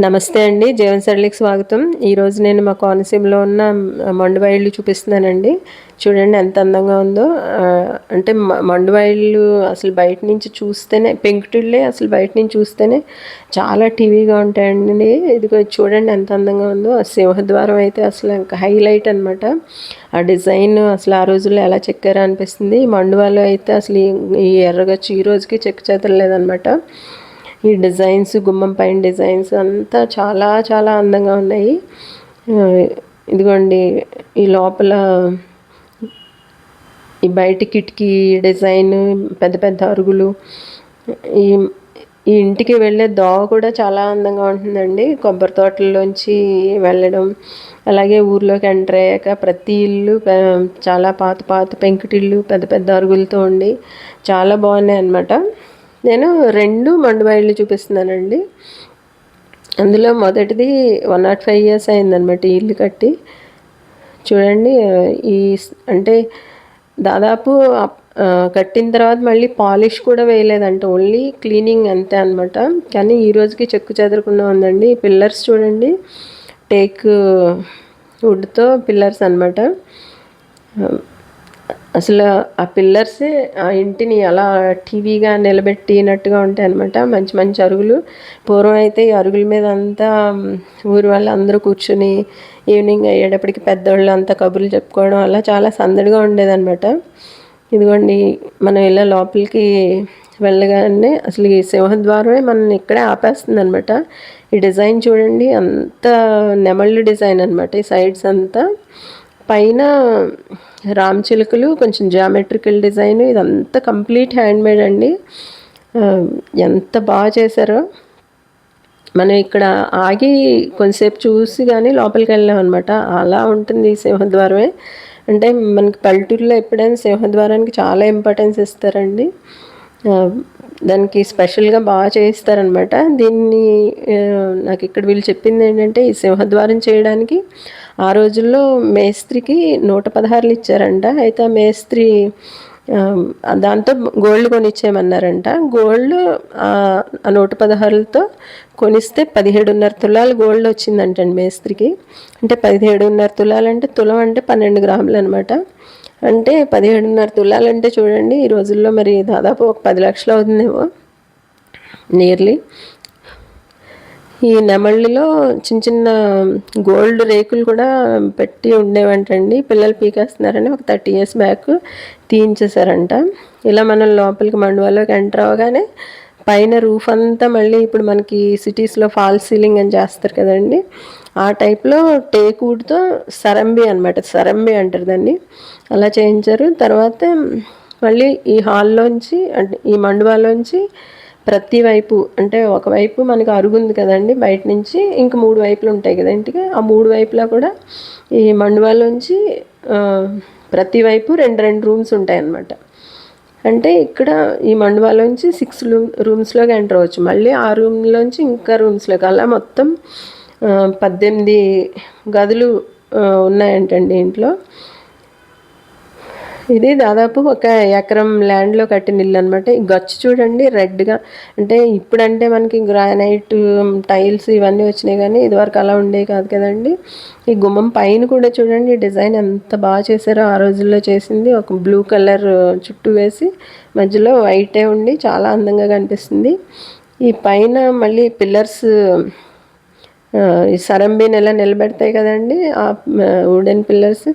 నమస్తే అండి జీవన్ సరళికి స్వాగతం. ఈరోజు నేను మా కోనసీమలో ఉన్న మండువాయిళ్ళు చూపిస్తున్నానండి. చూడండి ఎంత అందంగా ఉందో. అంటే మండువాయిళ్ళు అసలు బయట నుంచి చూస్తేనే పెంకుటిళ్ళే అసలు బయట నుంచి చూస్తేనే చాలా టీవీగా ఉంటాయండి. ఇదిగో చూడండి ఎంత అందంగా ఉందో. ఆ సింహద్వారం అయితే అసలు ఇంకా హైలైట్ అనమాట ఆ డిజైన్ అసలు ఆ రోజుల్లో ఎలా చెక్కారో అనిపిస్తుంది. మండువాలో అయితే అసలు ఈ- ఈ ఎర్రగచ్చు ఈ రోజుకి చెక్ చేతలేదనమాట ఈ డిజైన్స్ గుమ్మం పైన డిజైన్స్ అంతా చాలా చాలా అందంగా ఉన్నాయి. ఇదిగోండి ఈ లోపల ఈ బయట కిటికీ డిజైన్ పెద్ద పెద్ద అరుగులు. ఈ ఈ ఇంటికి వెళ్ళే దోవ కూడా చాలా అందంగా ఉంటుందండి. కొబ్బరి తోటల్లోంచి వెళ్ళడం అలాగే ఊర్లోకి ఎంటర్ అయ్యాక ప్రతి ఇల్లు చాలా పాత పాత పెంకుటిల్లు పెద్ద పెద్ద అరుగులతో ఉండి చాలా బాగున్నాయి అన్నమాట నేను రెండు మండువాయిళ్ళు చూపిస్తున్నానండి. అందులో మొదటిది వన్ నాట్ ఫైవ్ ఇయర్స్ అయిందనమాట ఇల్లు కట్టి. చూడండి ఈ అంటే దాదాపు కట్టిన తర్వాత మళ్ళీ పాలిష్ కూడా వేయలేదంట. ఓన్లీ క్లీనింగ్ అంతే అనమాట కానీ ఈ రోజుకి చెక్కు చెదరకుండా ఉందండి. పిల్లర్స్ చూడండి టేక్ వుడ్తో పిల్లర్స్ అనమాట అసలు ఆ పిల్లర్సే ఆ ఇంటిని అలా టీవీగా నిలబెట్టినట్టుగా ఉంటాయి అనమాట మంచి మంచి అరుగులు. పూర్వం అయితే ఈ అరుగుల మీద అంతా ఊరి వాళ్ళు అందరూ కూర్చుని ఈవినింగ్ అయ్యేటప్పటికి పెద్దవాళ్ళు అంతా కబుర్లు చెప్పుకోవడం అలా చాలా సందడిగా ఉండేదన్నమాట. ఇదిగోండి మనం ఇలా లోపలికి వెళ్ళగానే అసలు ఈ సింహద్వారమే మనం ఇక్కడే ఆపేస్తుంది అనమాట ఈ డిజైన్ చూడండి అంత నెమళ్ళు డిజైన్ అనమాట ఈ సైడ్స్ అంతా. పైన రామ్ చిలుకలు కొంచెం జామెట్రికల్ డిజైన్ ఇదంతా కంప్లీట్ హ్యాండ్ మేడ్ అండి ఎంత బాగా చేశారో. మనం ఇక్కడ ఆగి కొంతసేపు చూసి కానీ లోపలికి వెళ్ళాం అనమాట అలా ఉంటుంది ఈ సింహద్వారమే. అంటే మనకి పల్లెటూరులో ఎప్పుడైనా సింహద్వారానికి చాలా ఇంపార్టెన్స్ ఇస్తారండి. దానికి స్పెషల్గా బాగా చేయిస్తారనమాట. దీన్ని నాకు ఇక్కడ వీళ్ళు చెప్పింది ఏంటంటే ఈ సింహద్వారం చేయడానికి ఆ రోజుల్లో మేస్త్రికి నూట పదహారులు ఇచ్చారంట. అయితే ఆ మేస్త్రి దాంతో గోల్డ్ కొనిచ్చేయమన్నారంట. గోల్డ్ ఆ ఆ నూట పదహారులతో కొనిస్తే పదిహేడున్నర తులాలు గోల్డ్ వచ్చిందంటండి మేస్త్రికి. అంటే పదిహేడున్నర తులాలు అంటే తులం అంటే పన్నెండు గ్రాములు అనమాట అంటే పదిహేడున్నర తులాలంటే చూడండి ఈ రోజుల్లో మరి దాదాపు ఒక పది లక్షలు అవుతుందేమో నియర్లీ ఈ నెమళ్ళిలో చిన్న చిన్న గోల్డ్ రేకులు కూడా పెట్టి ఉండేవంటండి పిల్లలు పీకేస్తున్నారని ఒక థర్టీ ఇయర్స్ బ్యాక్ తీయించేశారంట. ఇలా మనం లోపలికి మండువాలోకి ఎంటర్ అవ్వగానే పైన రూఫ్ అంతా మళ్ళీ ఇప్పుడు మనకి సిటీస్లో ఫాల్ సీలింగ్ అని చేస్తారు కదండి ఆ టైప్లో టేకూడ్తో సరంబి అనమాట సరంబి అంటారు దాన్ని. అలా చేయించారు. తర్వాత మళ్ళీ ఈ హాల్లోంచి అంటే ఈ మండువాలోంచి ప్రతి వైపు అంటే ఒకవైపు మనకు అరుగు ఉంది కదండి బయట నుంచి ఇంక మూడు వైపులు ఉంటాయి కదా ఇంటికి. ఆ మూడు వైపులా కూడా ఈ మండువాలోంచి ప్రతి వైపు రెండు రెండు రూమ్స్ ఉంటాయి అన్నమాట. అంటే ఇక్కడ ఈ మండువాలోంచి సిక్స్ రూమ్ రూమ్స్లోకి ఎంటర్ అవ్వచ్చు. మళ్ళీ ఆ రూమ్లోంచి ఇంకా రూమ్స్లోకి. అలా మొత్తం పద్దెనిమిది గదులు ఉన్నాయంటండి ఇంట్లో. ఇది దాదాపు ఒక ఎకరం ల్యాండ్లో కట్టిన ఇల్లు అనమాట ఈ గచ్చు చూడండి రెడ్గా అంటే ఇప్పుడంటే మనకి గ్రానైట్ టైల్స్ ఇవన్నీ వచ్చినాయి కానీ ఇదివరకు అలా ఉండేవి కాదు కదండి. ఈ గుమ్మం పైన కూడా చూడండి డిజైన్ ఎంత బాగా చేశారో ఆ రోజుల్లో చేసింది. ఒక బ్లూ కలర్ చుట్టూ వేసి మధ్యలో వైటే ఉండి చాలా అందంగా కనిపిస్తుంది. ఈ పైన మళ్ళీ పిల్లర్స్ ఈ సరంబీని ఎలా నిలబెడతాయి కదండి. ఆ వుడెన్ పిల్లర్స్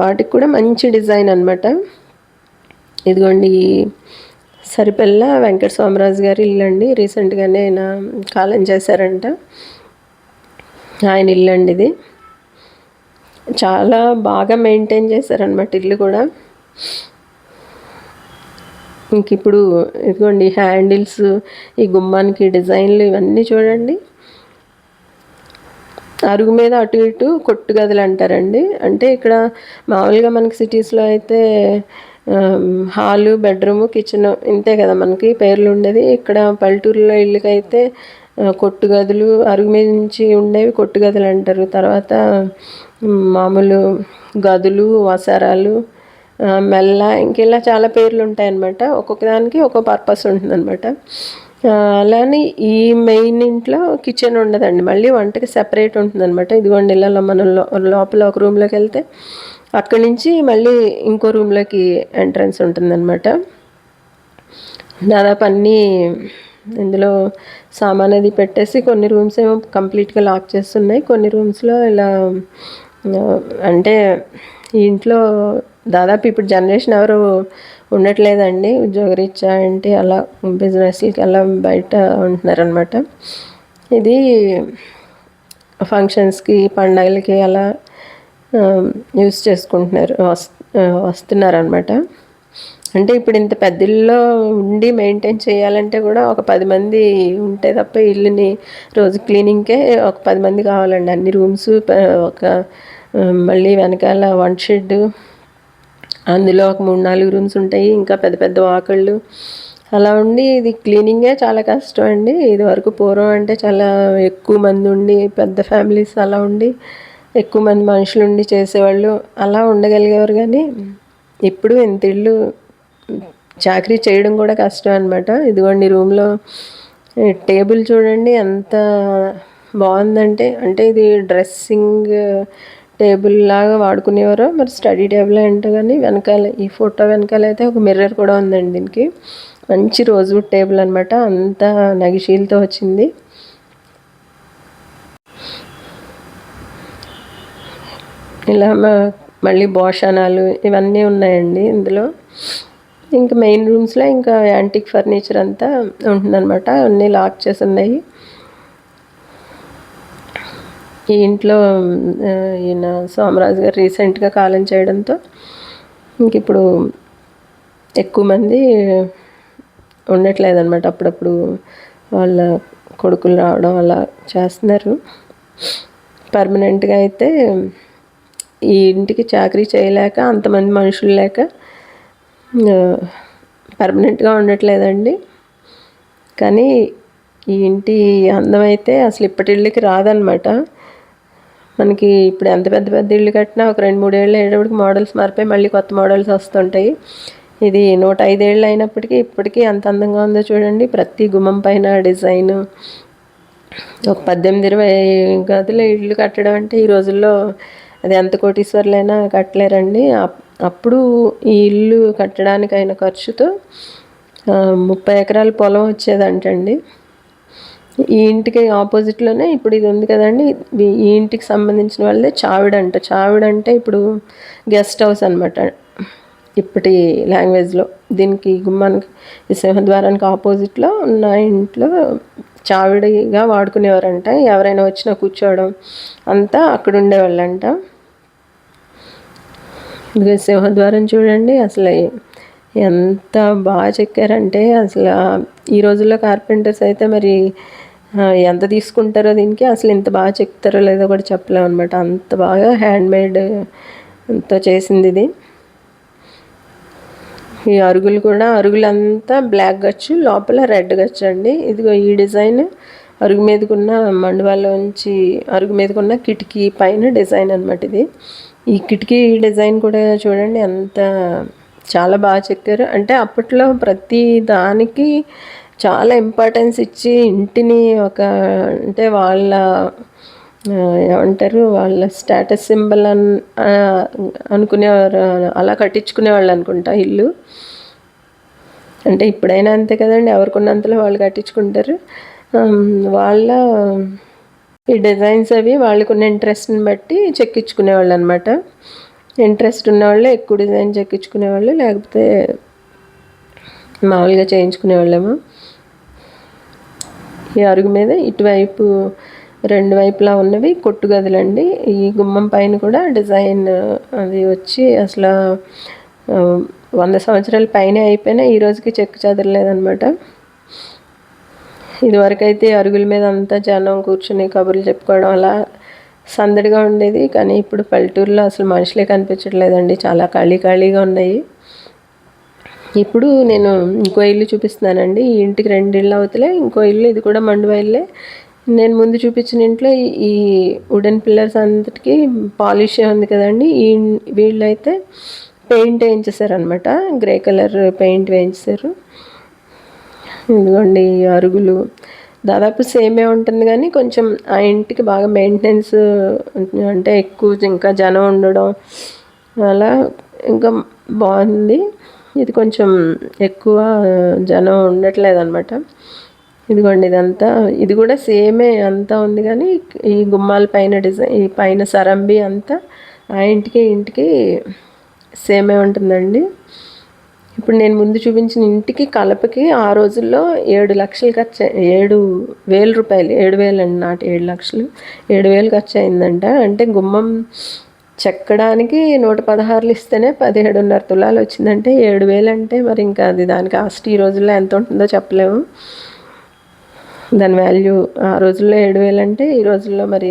వాటికి కూడా మంచి డిజైన్ అనమాట ఇదిగోండి ఈ సరిపల్ల వెంకట సోమరాజు గారి ఇల్లు అండి. రీసెంట్గానే ఆయన కాలం చేశారంట. ఆయన ఇల్లు అండి ఇది. చాలా బాగా మెయింటైన్ చేశారనమాట ఇల్లు కూడా. ఇంక ఇప్పుడు ఇదిగోండి హ్యాండిల్స్ ఈ గుమ్మానికి డిజైన్లు ఇవన్నీ చూడండి. అరుగు మీద అటు ఇటు కొట్టు గదులు అంటారండి. అంటే ఇక్కడ మామూలుగా మనకి సిటీస్లో అయితే హాలు బెడ్రూము కిచెన్ ఇంతే కదా మనకి పేర్లు ఉండేది. ఇక్కడ పల్లెటూరులో ఇళ్ళకైతే కొట్టు గదులు అరుగు మీద నుంచి ఉండేవి కొట్టు గదులు అంటారు. తర్వాత మామూలు గదులు వసారాలు మెల్ల ఇంకెలా చాలా పేర్లు ఉంటాయన్నమాట. ఒక్కొక్క దానికి ఒక్కో పర్పస్ ఉంటుందన్నమాట. అలానే ఈ మెయిన్ ఇంట్లో కిచెన్ ఉండదండి. మళ్ళీ వంటకి సెపరేట్ ఉంటుందన్నమాట. ఇదిగోండి ఇలా మనం లోపల ఒక రూమ్లోకి వెళ్తే అక్కడి నుంచి మళ్ళీ ఇంకో రూమ్లోకి ఎంట్రన్స్ ఉంటుందన్నమాట. దాదాపు అన్నీ ఇందులో సామాన్ అది పెట్టేసి కొన్ని రూమ్స్ ఏమో కంప్లీట్గా లాక్ చేస్తున్నాయి. కొన్ని రూమ్స్లో ఇలా అంటే ఈ ఇంట్లో దాదాపు ఇప్పుడు జనరేషన్ ఎవరు ఉండట్లేదండి. ఉద్యోగరీత్యా ఏంటి అలా బిజినెస్లకి అలా బయట ఉంటున్నారనమాట. ఇది ఫంక్షన్స్కి పండగలకి అలా యూస్ చేసుకుంటున్నారు. వస్తున్నారనమాట. అంటే ఇప్పుడు ఇంత పెద్ద ఇల్లులో ఉండి మెయింటైన్ చేయాలంటే కూడా ఒక పది మంది ఉంటే తప్ప ఇల్లుని రోజు క్లీనింగ్కే ఒక పది మంది కావాలండి. అన్ని రూమ్స్ ఒక మళ్ళీ వెనకాల వన్ షెడ్ అందులో ఒక మూడు నాలుగు రూమ్స్ ఉంటాయి ఇంకా పెద్ద పెద్ద వాకళ్ళు. అలా ఉండి ఇది క్లీనింగే చాలా కష్టం అండి. ఇది వరకు పూర్వం అంటే చాలా ఎక్కువ మంది ఉండి పెద్ద ఫ్యామిలీస్ అలా ఉండి ఎక్కువ మంది మనుషులు ఉండి చేసేవాళ్ళు అలా ఉండగలిగేవారు కానీ ఇప్పుడు ఇంత ఇల్లు చాకరీ చేయడం కూడా కష్టం అనమాట ఇదిగోండి రూమ్లో టేబుల్ చూడండి ఎంత బాగుందంటే అంటే ఇది డ్రెస్సింగ్ టేబుల్ లాగా వాడుకునేవారు మరి స్టడీ టేబుల్ ఏంటో కానీ వెనకాల ఈ ఫోటో వెనకాల అయితే ఒక మిర్రర్ కూడా ఉందండి దీనికి. మంచి రోజువుడ్ టేబుల్ అనమాట అంతా నగిషీలతో వచ్చింది. ఇలా మా మళ్ళీ భోషణాలు ఇవన్నీ ఉన్నాయండి ఇందులో. ఇంకా మెయిన్ రూమ్స్లో ఇంకా యాంటిక్ ఫర్నిచర్ అంతా ఉంటుందన్నమాట. అన్నీ లాక్ చేసి ఉన్నాయి. ఈ ఇంట్లో ఈయన సోమరాజు గారు రీసెంట్గా కాలం చేయడంతో ఇంక ఇప్పుడు ఎక్కువ మంది ఉండట్లేదు అనమాట అప్పుడప్పుడు వాళ్ళ కొడుకులు రావడం అలా చేస్తున్నారు. పర్మనెంట్గా అయితే ఈ ఇంటికి చాకరీ చేయలేక అంతమంది మనుషులు లేక పర్మనెంట్గా ఉండట్లేదండి. కానీ ఈ ఇంటి అందం అయితే అసలు ఇప్పటిళ్ళకి రాదనమాట మనకి ఇప్పుడు ఎంత పెద్ద పెద్ద ఇల్లు కట్టినా ఒక రెండు మూడేళ్ళు అయ్యేటప్పటికి మోడల్స్ మారిపోయి మళ్ళీ కొత్త మోడల్స్ వస్తుంటాయి. ఇది నూట ఐదేళ్ళు అయినప్పటికీ ఇప్పటికీ ఎంత అందంగా ఉందో చూడండి. ప్రతి గుమ్మం పైన డిజైన్. ఒక పద్దెనిమిది ఇరవై గదుల ఇల్లు కట్టడం అంటే ఈ రోజుల్లో అది ఎంత కోటీశ్వర్లైనా కట్టలేరండి. అప్- అప్పుడు ఈ ఇల్లు కట్టడానికి అయిన ఖర్చుతో ముప్పై ఎకరాల పొలం వచ్చేదంటండి. ఈ ఇంటికి ఆపోజిట్లోనే ఇప్పుడు ఇది ఉంది కదండి. ఈ- ఇంటికి సంబంధించిన వాళ్ళదే చావిడంట చావిడంటే ఇప్పుడు గెస్ట్ హౌస్ అనమాట ఇప్పటి లాంగ్వేజ్లో దీనికి గుమ్మానికి ఈ సింహద్వారానికి ఆపోజిట్లో ఉన్న ఇంట్లో చావిడిగా వాడుకునేవారంట. ఎవరైనా వచ్చినా కూర్చోవడం అంతా అక్కడ ఉండేవాళ్ళంట. ఇదిగో సింహద్వారం చూడండి. అసలు ఎంత బాగా చెక్కారంటే అసలు ఈ రోజుల్లో కార్పెంటర్స్ అయితే మరి ఎంత తీసుకుంటారో దీనికి అసలు ఇంత బాగా చెక్తారో లేదో కూడా చెప్పలేము అనమాట అంత బాగా హ్యాండ్ మేడ్ చేసింది ఇది. ఈ అరుగులు కూడా అరుగులంతా బ్లాక్ గచ్చు లోపల రెడ్ గచ్చు అండి. ఇదిగో ఈ డిజైన్. అరుగు మీదకున్న మండువాలోంచి అరుగు మీదకున్న కిటికీ పైన డిజైన్ అనమాట ఇది. ఈ కిటికీ డిజైన్ కూడా చూడండి ఎంత చాలా బాగా చెక్కారు. అంటే అప్పట్లో ప్రతి దానికి చాలా ఇంపార్టెన్స్ ఇచ్చి ఇంటిని ఒక అంటే వాళ్ళ ఏమంటారు వాళ్ళ స్టేటస్ సింబల్ అన్ అనుకునేవారు అలా కట్టించుకునేవాళ్ళు అనుకుంటా ఇల్లు. అంటే ఇప్పుడైనా అంతే కదండి ఎవరికున్నంతలో వాళ్ళు కట్టించుకుంటారు. వాళ్ళ ఈ డిజైన్స్ అవి వాళ్ళకున్న ఇంట్రెస్ట్ని బట్టి చెక్కించుకునేవాళ్ళు అనమాట ఇంట్రెస్ట్ ఉన్నవాళ్ళు ఎక్కువ డిజైన్ చెక్కించుకునేవాళ్ళు లేకపోతే మామూలుగా చేయించుకునేవాళ్ళేమో ఈ అరుగు మీద ఇటువైపు రెండు వైపులా ఉన్నవి కొట్టు గదులండి. ఈ గుమ్మం పైన కూడా డిజైన్ అది వచ్చి అసలు వంద సంవత్సరాల పైన అయిపోయినా ఈ రోజుకి చెక్కు చెదరలేదనమాట ఇదివరకైతే అరుగుల మీద అంతా జనం కూర్చుని కబుర్లు చెప్పుకోవడం అలా సందడిగా ఉండేది. కానీ ఇప్పుడు పల్లెటూరులో అసలు మనుషులే కనిపించట్లేదండి. చాలా ఖాళీ ఖాళీగా ఉన్నాయి. ఇప్పుడు నేను ఇంకో ఇల్లు చూపిస్తున్నానండి. ఈ ఇంటికి రెండు ఇళ్ళు అవుతలే ఇంకో ఇల్లు ఇది కూడా మండువా ఇల్లే నేను ముందు చూపించిన ఇంట్లో ఈ- వుడెన్ పిల్లర్స్ అంతటికి పాలిష్ ఉంది కదండి. ఈ వీళ్ళైతే పెయింట్ వేయించేసారనమాట గ్రే కలర్ పెయింట్ వేయించారు ఇదిగోండి ఈ అరుగులు. దాదాపు సేమే ఉంటుంది కానీ కొంచెం ఆ ఇంటికి బాగా మెయింటెనెన్స్ అంటే ఎక్కువ ఇంకా జనం ఉండడం అలా ఇంకా బాగుంది. ఇది కొంచెం ఎక్కువ జనం ఉండట్లేదు అనమాట ఇదిగోండి ఇదంతా. ఇది కూడా సేమే అంతా ఉంది కానీ ఈ గుమ్మాల పైన డిజైన్ ఈ పైన సరంబి అంతా ఆ ఇంటికి ఇంటికి సేమే ఉంటుందండి. ఇప్పుడు నేను ముందు చూపించిన ఇంటికి కలపకి ఆ రోజుల్లో ఏడు లక్షలు ఖర్చు ఏడు వేల రూపాయలు ఏడు వేలు అండి నాటి ఏడు లక్షలు ఏడు వేలు ఖర్చు అయిందంట. అంటే గుమ్మం చెక్కడానికి నూట పదహారులు ఇస్తేనే పదిహేడున్నర తులాలు వచ్చిందంటే ఏడు వేలు అంటే మరి ఇంకా అది దానికి కాస్ట్ ఈ రోజుల్లో ఎంత ఉంటుందో చెప్పలేము. దాని వాల్యూ ఆ రోజుల్లో ఏడు వేలు అంటే ఈ రోజుల్లో మరి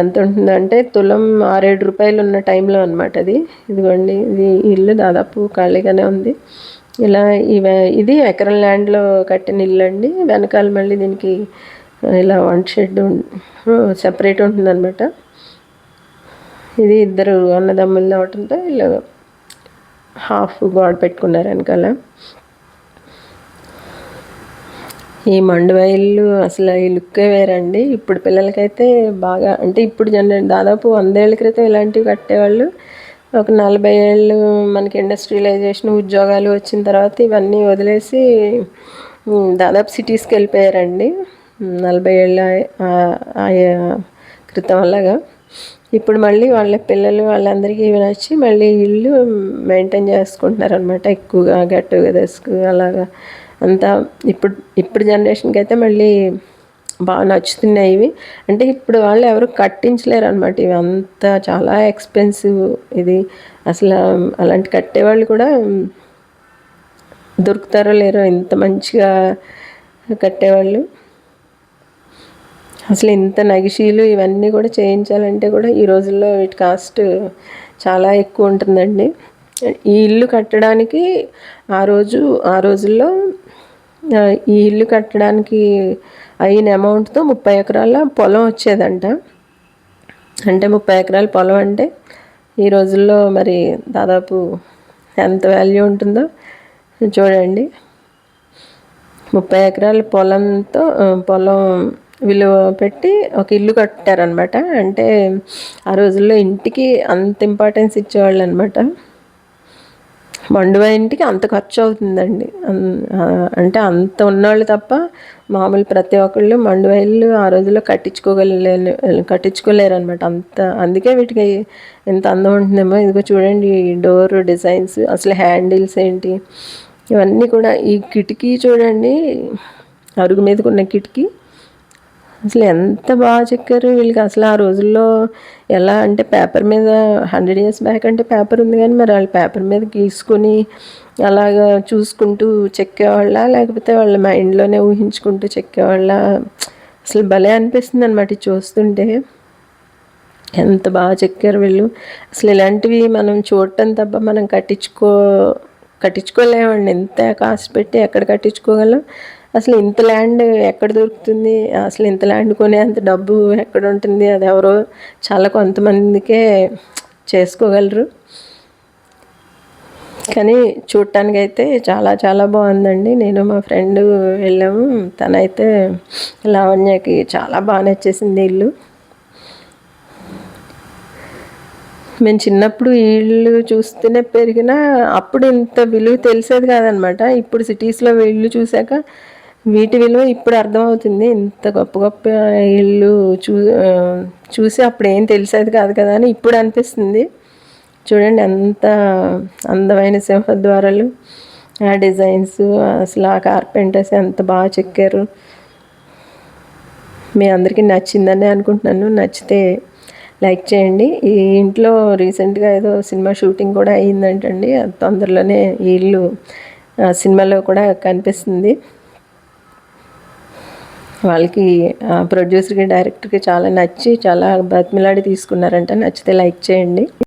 ఎంత ఉంటుందంటే తులం ఆరేడు రూపాయలు ఉన్న టైంలో అనమాట అది. ఇదిగోండి ఇది ఇల్లు దాదాపు ఖాళీగానే ఉంది. ఇలా ఇది ఎకరం ల్యాండ్లో కట్టిన ఇల్లు అండి. వెనకాల మళ్ళీ దీనికి ఇలా వన్ షెడ్ సెపరేట్ ఉంటుందన్నమాట. ఇది ఇద్దరు అన్నదమ్ములు అవటంతో ఇలా హాఫ్ గోడ పెట్టుకున్నారు వెనకాల. ఈ మండువాయిల్లు అసలు ఈ లుక్కే వేరండి. ఇప్పుడు పిల్లలకైతే బాగా అంటే ఇప్పుడు జన దాదాపు వందేళ్ళ క్రితం ఇలాంటివి కట్టేవాళ్ళు. ఒక నలభై ఏళ్ళు మనకి ఇండస్ట్రియలైజేషన్ ఉద్యోగాలు వచ్చిన తర్వాత ఇవన్నీ వదిలేసి దాదాపు సిటీస్కి వెళ్ళిపోయారండి. నలభై ఏళ్ళ క్రితం అలాగా. ఇప్పుడు మళ్ళీ వాళ్ళ పిల్లలు వాళ్ళందరికీ నచ్చి మళ్ళీ ఇల్లు మెయింటైన్ చేసుకుంటున్నారు అనమాట ఎక్కువగా గెట్ టుగెదర్స్కు అలాగా. అంతా ఇప్పుడు ఇప్పుడు జనరేషన్కి అయితే మళ్ళీ బాగా నచ్చుతున్నాయి ఇవి. అంటే ఇప్పుడు వాళ్ళు ఎవరు కట్టించలేరు అనమాట ఇవి. అంతా చాలా ఎక్స్పెన్సివ్ ఇది. అసలు అలాంటి కట్టేవాళ్ళు కూడా దొరుకుతారో లేరో ఇంత మంచిగా కట్టేవాళ్ళు. అసలు ఇంత నగిషీలు ఇవన్నీ కూడా చేయించాలంటే కూడా ఈ రోజుల్లో వీటి కాస్ట్ చాలా ఎక్కువ ఉంటుందండి. ఈ ఇల్లు కట్టడానికి ఆ రోజు ఆ రోజుల్లో ఈ ఇల్లు కట్టడానికి అయిన అమౌంట్తో ముప్పై ఎకరాల పొలం వచ్చేదంట. అంటే ముప్పై ఎకరాల పొలం అంటే ఈ రోజుల్లో మరి దాదాపు ఎంత వాల్యూ ఉంటుందో చూడండి. ముప్పై ఎకరాల పొలంతో పొలం విలువ పెట్టి ఒక ఇల్లు కట్టారనమాట అంటే ఆ రోజుల్లో ఇంటికి అంత ఇంపార్టెన్స్ ఇచ్చేవాళ్ళు అనమాట మండువా ఇంటికి అంత ఖర్చు అవుతుందండి. అంటే అంత ఉన్నవాళ్ళు తప్ప మామూలు ప్రతి ఒక్కళ్ళు మండువా ఇల్లు ఆ రోజుల్లో కట్టించుకోగలే కట్టించుకోలేరు అనమాట అంత అందుకే వీటికి ఎంత అందం ఉంటుందేమో. ఇదిగో చూడండి డోర్ డిజైన్స్ అసలు హ్యాండిల్స్ ఏంటి? ఇవన్నీ కూడా ఈ కిటికీ చూడండి అరుగు మీదకున్న కిటికీ. అసలు ఎంత బాగా చెక్కారు వీళ్ళకి? అసలు ఆ రోజుల్లో ఎలా అంటే పేపర్ మీద హండ్రెడ్ ఇయర్స్ బ్యాక్ అంటే పేపర్ ఉంది కానీ మరి వాళ్ళు పేపర్ మీద గీసుకొని అలాగా చూసుకుంటూ చెక్కేవాళ్ళ? లేకపోతే వాళ్ళ మైండ్లోనే ఊహించుకుంటూ చెక్కేవాళ్ళ? అసలు భలే అనిపిస్తుంది అనమాట చూస్తుంటే. ఎంత బాగా చెక్కారు వీళ్ళు. అసలు ఇలాంటివి మనం చూడటం తప్ప మనం కట్టించుకో కట్టించుకోలేమండి. ఎంత కాస్ట్ పెట్టి ఎక్కడ కట్టించుకోగలం? అసలు ఇంత ల్యాండ్ ఎక్కడ దొరుకుతుంది? అసలు ఇంత ల్యాండ్ కొనే అంత డబ్బు ఎక్కడ ఉంటుంది? అది ఎవరో చాలా కొంతమందికే చేసుకోగలరు. కానీ చూడటానికి అయితే చాలా చాలా బాగుందండి. నేను మా ఫ్రెండ్ వెళ్ళాము. తనైతే లావణ్యకి చాలా బాగా నచ్చేసింది ఇల్లు. మేము చిన్నప్పుడు ఇళ్ళు చూస్తూనే పెరిగినా అప్పుడు ఇంత విలువ తెలిసేది కాదనమాట. ఇప్పుడు సిటీస్లో ఇల్లు చూశాక వీటి విలువ ఇప్పుడు అర్థమవుతుంది. ఇంత గొప్ప గొప్ప ఇల్లు చూ చూసి అప్పుడు ఏం తెలిసేది కాదు కదా అని ఇప్పుడు అనిపిస్తుంది. చూడండి ఎంత అందమైన సింహద్వారాలు ఆ డిజైన్స్ అసలు ఆ కార్పెంటర్స్ ఎంత బాగా చెక్కారు. మీ అందరికీ నచ్చిందని అనుకుంటున్నాను. నచ్చితే లైక్ చేయండి. ఈ ఇంట్లో రీసెంట్గా ఏదో సినిమా షూటింగ్ కూడా అయ్యిందంటండి తొందరలోనే ఈ ఇల్లు సినిమాలో కూడా కనిపిస్తుంది. వాళ్ళకి ప్రొడ్యూసర్కి డైరెక్టర్కి చాలా నచ్చి చాలా బతిమిలాడి తీసుకున్నారంట. నచ్చితే లైక్ చేయండి.